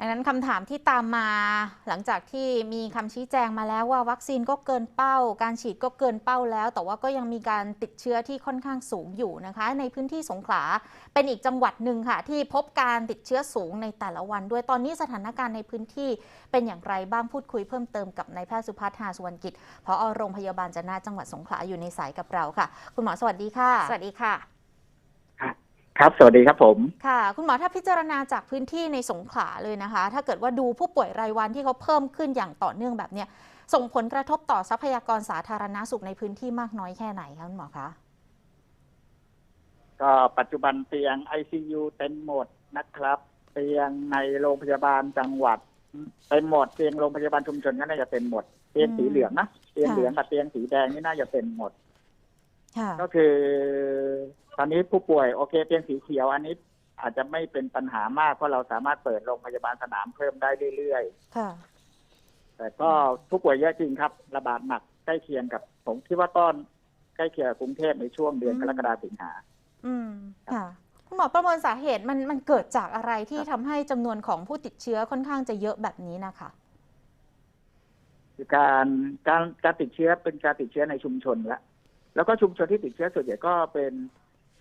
ดังนั้นคำถามที่ตามมาหลังจากที่มีคำชี้แจงมาแล้วว่าวัคซีนก็เกินเป้า การฉีดก็เกินเป้าแล้ว แต่ว่าก็ยังมีการติดเชื้อที่ค่อนข้างสูงอยู่นะคะ ในพื้นที่สงขลาเป็นอีกจังหวัดหนึ่งค่ะ ที่พบการติดเชื้อสูงในแต่ละวัน ด้วยตอนนี้สถานการณ์ในพื้นที่เป็นอย่างไรบ้างพูดคุยเพิ่มเติมกับนายแพทย์สุพัฒน์หาสุวรรณกิจพอโรงพยาบาลจะนาจังหวัดสงขลาอยู่ในสายกับเราค่ะ คุณหมอสวัสดีค่ะ สวัสดีค่ะ ครับ สวัสดีครับผม ค่ะ คุณหมอถ้าพิจารณาจากพื้นที่ในสงขลาเลยนะคะ ถ้าเกิดว่าดูผู้ป่วยรายวันที่เขาเพิ่มขึ้นอย่างต่อเนื่องแบบเนี้ยส่งผลกระทบต่อทรัพยากรสาธารณาสุขในพื้นที่มากน้อยแค่ไหนคะคุณหมอคะก็ปัจจุบันเตียง ICU เต็มหมดนะครับ เตียงในโรงพยาบาลจังหวัดเต็มหมดเตียงโรงพยาบาลชุมชนก็น่าจะเต็มหมดเตียงสีเหลืองนะเตียงเหลืองกับเตียงสีแดงนี่น่าจะเต็มหมด ค่ะก็คือตอนนี้ผู้ป่วยโอเคเตียงสีเขียวอันนี้อาจจะไม่เป็นปัญหามากเพราะเราสามารถเปิดโรงพยาบาลสนามเพิ่มได้เรื่อยค่ะ ๆ แต่ก็ผู้ป่วยเยอะจริงครับ ระบาดหนักใกล้เคียงกับผมคิดว่าต้นใกล้เคียงกับกรุงเทพในช่วงเดือนอืมกรกฎาคมสิงหา อืมค่ะ คุณหมอประเมินสาเหตุมันมันเกิดจากอะไรที่ทำให้จำนวนของผู้ติดเชื้อค่อนข้างจะเยอะแบบนี้นะคะ คือการการการติดเชื้อเป็นการติดเชื้อในชุมชนแล้ว แล้วก็ชุมชนที่ติดเชื้อส่วนใหญ่ก็เป็น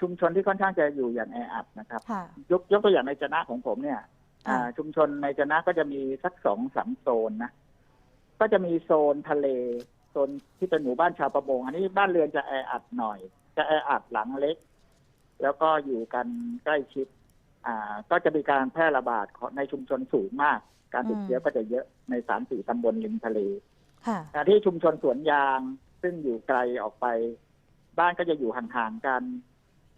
ชุมชนที่ค่อนข้างจะอยู่อย่างแออัดนะครับ ค่ะ ยกยกตัวอย่างในจนะของผมเนี่ยอ่า อ่าชุมชนในจนะก็จะมีสักสองสามโซนนะ ก็จะมีโซนทะเล โซนที่เป็นหมู่บ้านชาวประมง อันนี้บ้านเรือนจะแออัดหน่อย จะแออัดหลังเล็ก แล้วก็อยู่กันใกล้ชิด อ่า ก็จะมีการแพร่ระบาดของในชุมชนสูงมาก การติดเชื้อก็จะเยอะในสามสี่ตำบลริมทะเล ค่ะแต่ที่ชุมชนสวนยางซึ่งอยู่ไกลออกไป บ้านก็จะอยู่ห่างๆกัน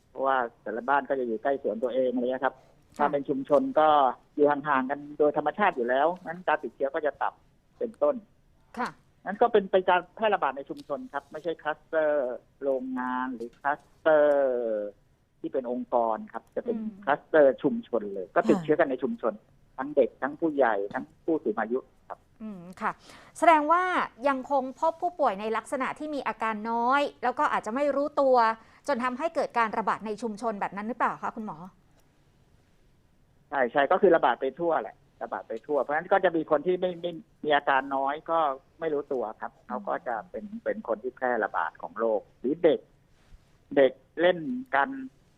เพราะว่าแต่ละบ้านก็จะอยู่ใกล้สวนตัวเองอะไรเลยครับ ถ้าเป็นชุมชนก็อยู่ห่างๆกันโดยธรรมชาติอยู่แล้วนั้นการติดเชื้อก็จะต่ำเป็นต้น ค่ะนั้นก็เป็นเป็นการแพร่ระบาดในชุมชนครับ ไม่ใช่คลัสเตอร์โรงงานหรือคลัสเตอร์ที่เป็นองค์กรครับ จะเป็นอืมคลัสเตอร์ชุมชนเลย ก็ติดค่ะเชื้อกันในชุมชน ทั้งเด็กทั้งผู้ใหญ่ทั้งผู้สูงอายุครับ อืมค่ะ แสดงว่ายังคงพบผู้ป่วยในลักษณะที่มีอาการน้อย แล้วก็อาจจะไม่รู้ตัว จนทำให้เกิดการระบาดในชุมชนแบบนั้นหรือเปล่าคะคุณหมอ ใช่ใช่ก็คือระบาดไปทั่วแหละ ระบาดไปทั่ว เพราะฉะนั้นก็จะมีคนที่ไม่ไม่มีอาการน้อยก็ไม่รู้ตัวครับเขาก็จะเป็นเป็นคนที่แพร่ระบาดของโรคหรือเด็ก เด็กเล่นกัน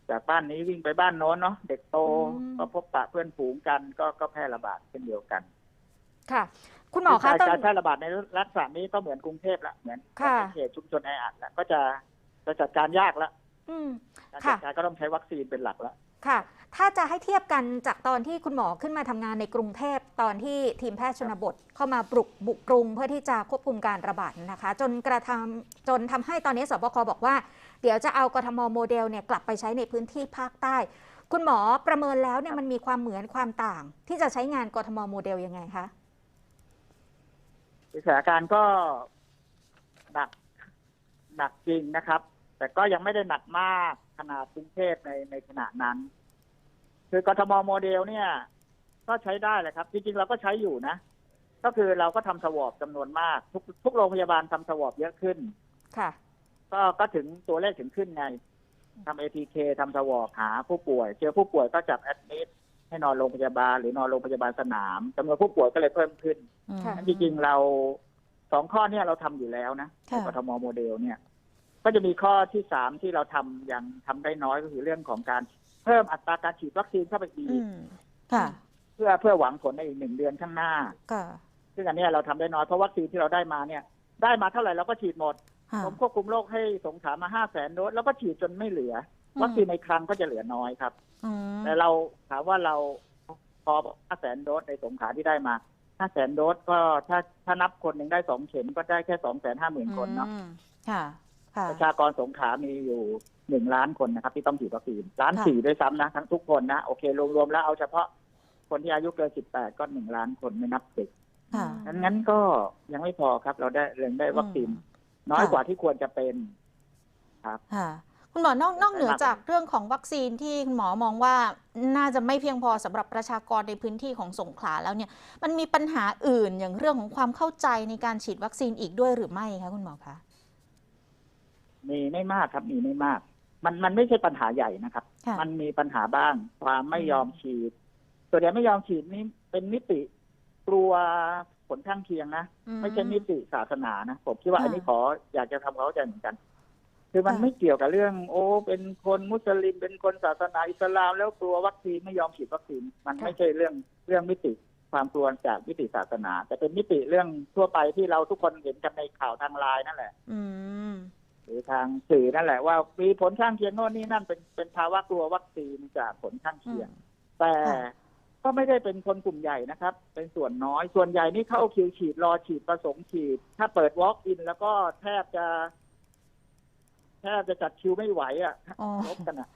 จากบ้านนี้วิ่งไปบ้านโน้นเนาะเด็กโตอืม ก็พบปะเพื่อนฝูงกันก็ก็แพร่ระบาดเช่นเดียวกัน ค่ะ คุณหมอคะการต้นการแพร่ระบาดในลักษณะนี้ก็เหมือนกรุงเทพละเหมือนค่ะเขตชุมชนแออัดละก็จะจะจัดการยากละอืมการค่ะจัดการก็ต้องใช้วัคซีนเป็นหลักละค่ะ ถ้าจะให้เทียบกันจากตอนที่คุณหมอขึ้นมาทำงานในกรุงเทพตอนที่ทีมแพทย์ชนบท เข้ามาปลุกบุกกรุงเพื่อที่จะควบคุมการระบาดนะคะ จนกระทำจนทำให้ตอนนี้สบคบอกว่า เดี๋ยวจะเอากทมโมเดลเนี่ยกลับไปใช้ในพื้นที่ภาคใต้ คุณหมอประเมินแล้วเนี่ยมันมีความเหมือนความต่าง ที่จะใช้งานกทมโมเดลยังไงคะ สถานการณ์ก็หนักหนักจริงนะครับ แต่ก็ยังไม่ได้หนักมากขนาดกรุงเทพในในขณะนั้น คือกทมโมเดลเนี่ย ก็ใช้ได้แหละครับ จริงๆเราก็ใช้อยู่นะ ก็คือเราก็ทำสวอปจำนวนมาก ทุกทุกโรงพยาบาลทำสวอปเยอะขึ้น ค่ะ ก็ก็ถึงตัวเลขถึงขึ้นไงทำ ATK ทำสวอปหาผู้ป่วย เจอผู้ป่วยก็จับแอดมิด ให้นอนโรงพยาบาลหรือนอนโรงพยาบาลสนามจำนวนผู้ป่วยก็เลยเพิ่มขึ้นอืมค่ะจริงๆเราสองข้อเนี่ยเราทำอยู่แล้วนะในค่ะกทมโมเดลเนี่ย ก็จะมีข้อที่สามที่เราทำยังทำได้น้อยก็คือเรื่องของการเพิ่มอัตราการฉีดวัคซีนเข้าไปอีอืกมค่ะ เพื่อเพื่อหวังผลในอีกหนึ่งเดือนข้างหน้าค่ะซึ่งอันเนี้ยเราทำได้น้อยเพราะวัคซีนที่เราได้มาเนี่ย ได้มาเท่าไหร่เราก็ฉีดหมดค่ะผมควบคุมโรคให้สงขลามาห้าแสนโดสแล้วก็ฉีดจนไม่เหลืออ วัคซีนในคลังก็จะเหลือน้อยครับอืมแต่เราถามว่าเราพอห้าแสนโดสในสงขลาที่ได้มาห้าแสนโดสก็ถ้าถ้านับคนหนึ่งได้สองเข็มก็ได้แค่สองแสนห้าหมื่นคนเนาะอืมค่ะค่ะประชากรสงขลามีอยู่หนึ่งล้านคนนะครับ ที่ต้องฉีดวัคซีนล้านค่ะสี่ด้วยซ้ำนะทั้งทุกคนนะโอเค รวมๆแล้วเอาเฉพาะคนที่อายุเกินสิบแปดก็หนึ่งล้านคนไม่นับเด็กค่ะงั้นงั้นก็ยังไม่พอครับ เราได้เร่งได้วัคซีนน้อยค่ะกว่าที่ควรจะเป็นครับ ค่ะคุณหมอนอกนอกเหนือจากเรื่องของวัคซีนที่คุณหมอมองว่าน่าจะไม่เพียงพอสำหรับประชากรในพื้นที่ของสงขลาแล้วเนี่ย มันมีปัญหาอื่นอย่างเรื่องของความเข้าใจในการฉีดวัคซีนอีกด้วยหรือไม่คะคุณหมอคะมีไม่มากครับมีไม่มาก มันมันไม่ใช่ปัญหาใหญ่นะครับค่ะมันมีปัญหาบ้าง ความไม่ยอมฉีดส่วนใหญ่ไม่ยอมฉีดนี่เป็นมิติกลัวผลข้างเคียงนะไม่ใช่มิติศาสนานะผมคิดว่าค่ะอันนี้ขออยากจะทำความเข้าใจเหมือนกัน คือมันค่ะไม่เกี่ยวกับเรื่อง โอ้ เป็นคนมุสลิม เป็นคนศาสนาอิสลาม แล้วกลัววัคซีนไม่ยอมฉีดวัคซีน มันค่ะไม่ใช่เรื่องเรื่องมิติความกลัวจากมิติศาสนา แต่เป็นมิติเรื่องทั่วไปที่เราทุกคนเห็นกันในข่าวทางไลน์นั่นแหละอืมหรือทางสื่อนั่นแหละว่ามีผลข้างเคียงโน่นนี่นั่นเป็นเป็นภาวะกลัววัคซีนจากผลข้างเคียง แต่ค่ะก็ไม่ได้เป็นคนกลุ่มใหญ่นะครับ เป็นส่วนน้อยส่วนใหญ่นี่เข้าคิวฉีดรอฉีดประสงค์ฉีด ถ้าเปิดวอล์กอินแล้วก็แทบจะ แทบจะจัดคิวไม่ไหวอะอ๋อ ลบกันอะ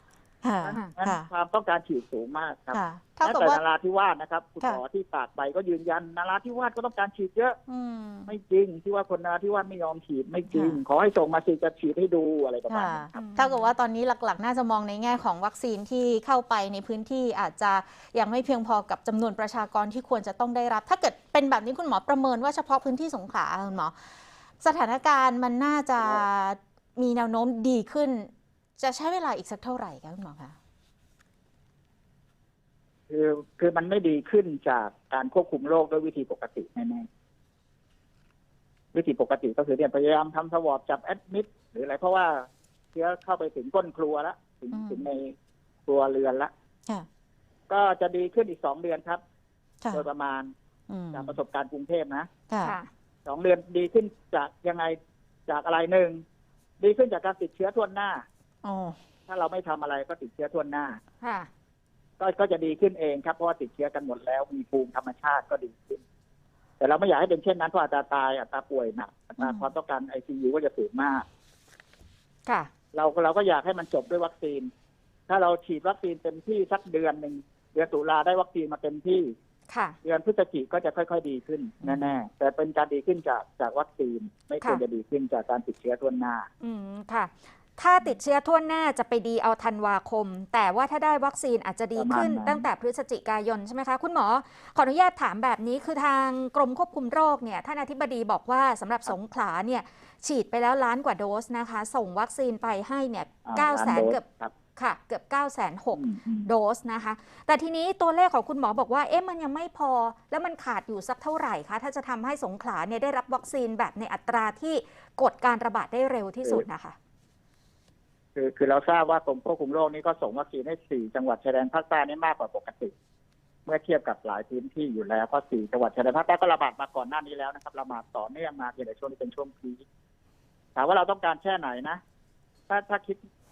ค่ะงั้นงั้นค่ะ ความต้องการฉีดสูงมากครับค่ะเท่าแม้กับแต่ว่านาราธิวาสนะครับคุณค่ะหมอที่ตากใบก็ยืนยันนาราธิวาสก็ต้องการฉีดเยอะ อืม ไม่จริงที่ว่าคนนาราธิวาสไม่ยอมฉีดไม่จริง ค่ะ ขอให้ส่งมาสิจะฉีดให้ดูอะไรประมาณค่ะนี้ครับ เท่ากับว่าตอนนี้หลักๆ น่าจะมองในแง่ของวัคซีนที่เข้าไปในพื้นที่อาจจะยังไม่เพียงพอกับจำนวนประชากรที่ควรจะต้องได้รับ ถ้าเกิดเป็นแบบนี้คุณหมอประเมินว่าเฉพาะพื้นที่สงขลาคุณหมอสถานการณ์มันน่าจะ มีแนวโน้มดีขึ้น จะใช้เวลาอีกสักเท่าไหร่คะคุณหมอคะคือคือมันไม่ดีขึ้นจากการควบคุมโรคด้วยวิธีปกติแน่ๆวิธีปกติก็คือเนี่ยพยายามทำสวอปจับแอดมิดหรืออะไรเพราะว่าเชื้อเข้าไปถึงก้นครัวแล้วถึงอืมถึงในครัวเรือนละค่ะก็จะดีขึ้นอีกสองเดือนครับค่ะโดยประมาณอืมจากประสบการณ์กรุงเทพนะค่ะค่ะสองเดือนดีขึ้นจากยังไงจากอะไรหนึ่ง ดีขึ้นจากการติดเชื้อทั่วหน้า อ๋อ ถ้าเราไม่ทำอะไรก็ติดเชื้อทั่วหน้า ค่ะ ก็ก็จะดีขึ้นเองครับเพราะว่าติดเชื้อกันหมดแล้วมีภูมิธรรมชาติก็ดีขึ้น แต่เราไม่อยากให้เป็นเช่นนั้นเพราะอัตราตายอัตราป่วยหนักอัตราอืมความต้องการไอซียูก็จะสูงมาก ค่ะ เราเราก็อยากให้มันจบด้วยวัคซีน ถ้าเราฉีดวัคซีนเต็มที่สักเดือนหนึ่งเดือนตุลาได้วัคซีนมาเต็มที่ค่ะ เดือนพฤศจิกก็จะค่อย ๆ ดีขึ้นแน่ๆแต่เป็นการดีขึ้นจากจากวัคซีนไม่ควรค่ะจะดีขึ้นจากการติดเชื้อทั่วหน้า อืมค่ะ ถ้าติดเชื้อทั่วหน้าจะไปดีเอาธันวาคม แต่ว่าถ้าได้วัคซีนอาจจะดีขึ้นประมาณนั้นตั้งแต่พฤศจิกายนใช่ไหมคะ คุณหมอ ขออนุญาตถามแบบนี้คือทางกรมควบคุมโรคเนี่ยท่านอธิบดีบอกว่าสำหรับสงขลาเนี่ยฉีดไปแล้วล้านกว่าโดสนะคะ ส่งวัคซีนไปให้เนี่ยอ่าเก้าแสนล้านโดสเกือบ ครับค่ะ เกือบ9ก้าแสนหกอืมอืมโดสนะคะ แต่ทีนี้ตัวเลขของคุณหมอบอกว่า เอ๊ะ มันยังไม่พอ แล้วมันขาดอยู่สักเท่าไหร่คะ ถ้าจะทำให้สงขลาเนี่ยได้รับวัคซีนแบบในอัตราที่กดการระบาดได้เร็วที่สุดนะคะ คือคือเราทราบว่ากรมควบคุมโรคนี้ก็ส่งวัคซีนให้สี่จังหวัดชายแดนภาคใต้นี่มากกว่าปกติ เมื่อเทียบกับหลายพื้นที่อยู่แล้วเพราะสี่จังหวัดชายแดนภาคใต้ก็ระบาดมาก่อนหน้านี้แล้วนะครับระบาดต่อเนื่องมาเพียงแต่ช่วงนี้เป็นช่วงพีคถามว่าเราต้องการแค่ไหนนะถ้าถ้าคิดคิด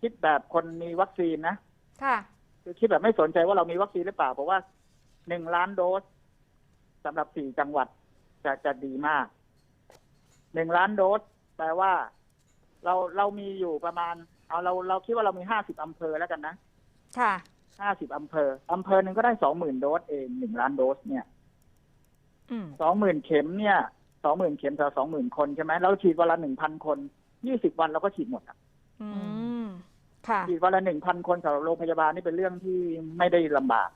คิดแบบคนมีวัคซีนนะค่ะ คือคิดแบบไม่สนใจว่าเรามีวัคซีนหรือเปล่าเพราะว่าหนึ่งล้านโดสสำหรับสี่จังหวัดจะจะดีมากหนึ่งล้านโดสแปลว่า เราเรามีอยู่ประมาณ เอาเราเราคิดว่าเรามีห้าสิบอำเภอแล้วกันนะค่ะห้าสิบอำเภออำเภอหนึ่งก็ได้สองหมื่นโดสเองหนึ่งล้านโดสเนี่ยอืมสองหมื่นเข็มเนี่ยสองหมื่นเข็มต่อสองหมื่นคนใช่ไหมเราฉีดวันละหนึ่งพันคนยี่สิบวันเราก็ฉีดหมดอะอืม ค่ะ ฉีดวันละหนึ่งพันคนสำหรับโรงพยาบาลนี่เป็นเรื่องที่ไม่ได้ลำบาก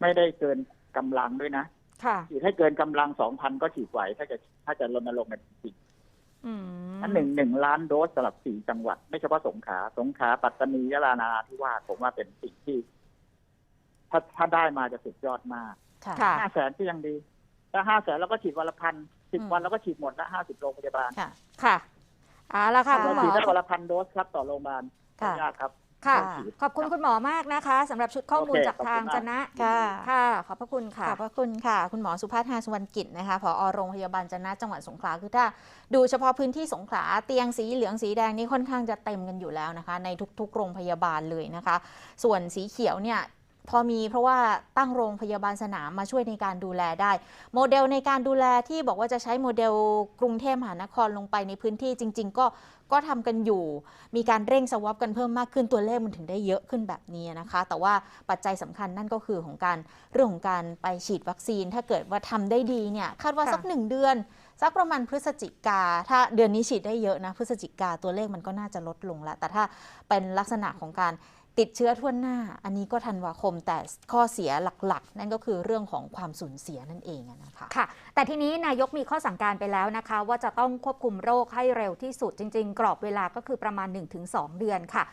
ไม่ได้เกินกำลังด้วยนะ ค่ะ ฉีดให้เกินกำลังสองพันก็ฉีดไหว ถ้าจะถ้าจะรณรงค์กันจริงอืมๆอันหนึ่งหนึ่งล้านโดสสำหรับสี่จังหวัด ไม่เฉพาะสงขลาสงขลาปัตตานียะลานาที่ว่าสผมว่าเป็นสิ่งที่ ถ้าถ้าได้มาจะสุดยอดมากค่ะ ค่ะ ห้าแสนก็ยังดีถ้าห้าแสนเราก็ฉีดวันละพันสิบอืม วันเราก็ฉีดหมดละห้าสิบโรงพยาบาล ค่ะ ค่ะ เอาละค่ะค่ะคุณหมฉีอดได้วันละพันโดสครับต่อโรงพยาบาลค่ะไม่ยากครับ ค่ะ ค่ะ ขอบคุณคุณหมอมากนะคะสำหรับชุดข้อมูลโอเคจากทางขอบคุณมาก จนะ ค่ะ ค่ะ ขอบพระคุณค่ะขอบพระคุณค่ะ คุณหมอสุภาพฮาสุวรรณกิจนะคะผอโรงพยาบาลจะนะจังหวัดสงขลาคือถ้าดูเฉพาะพื้นที่สงขลาเตียงสีเหลืองสีแดงนี่ค่อนข้างจะเต็มกันอยู่แล้วนะคะ ในทุกๆ โรงพยาบาลเลยนะคะ ส่วนสีเขียวเนี่ย พอมีเพราะว่าตั้งโรงพยาบาลสนามมาช่วยในการดูแลได้ โมเดลในการดูแลที่บอกว่าจะใช้โมเดลกรุงเทพมหานครลงไปในพื้นที่จริง ๆ ก็ก็ทำกันอยู่ มีการเร่งสวอปกันเพิ่มมากขึ้นตัวเลขมันถึงได้เยอะขึ้นแบบนี้นะคะ แต่ว่าปัจจัยสำคัญนั่นก็คือของการเรื่องของการไปฉีดวัคซีน ถ้าเกิดว่าทำได้ดีเนี่ยคาดว่าค่ะสักหนึ่งเดือนสักประมาณพฤศจิกา ถ้าเดือนนี้ฉีดได้เยอะนะ พฤศจิกาตัวเลขมันก็น่าจะลดลงแล้วแต่ถ้าเป็นลักษณะของการ ติดเชื้อทั่วหน้า อันนี้ก็ธันวาคมแต่ข้อเสียหลักๆ นั่นก็คือเรื่องของความสูญเสียนั่นเองนะคะค่ะ แต่ทีนี้นายกมีข้อสั่งการไปแล้วนะคะ ว่าจะต้องควบคุมโรคให้เร็วที่สุดจริง ๆ กรอบเวลาก็คือประมาณ 1-2 เดือนค่ะ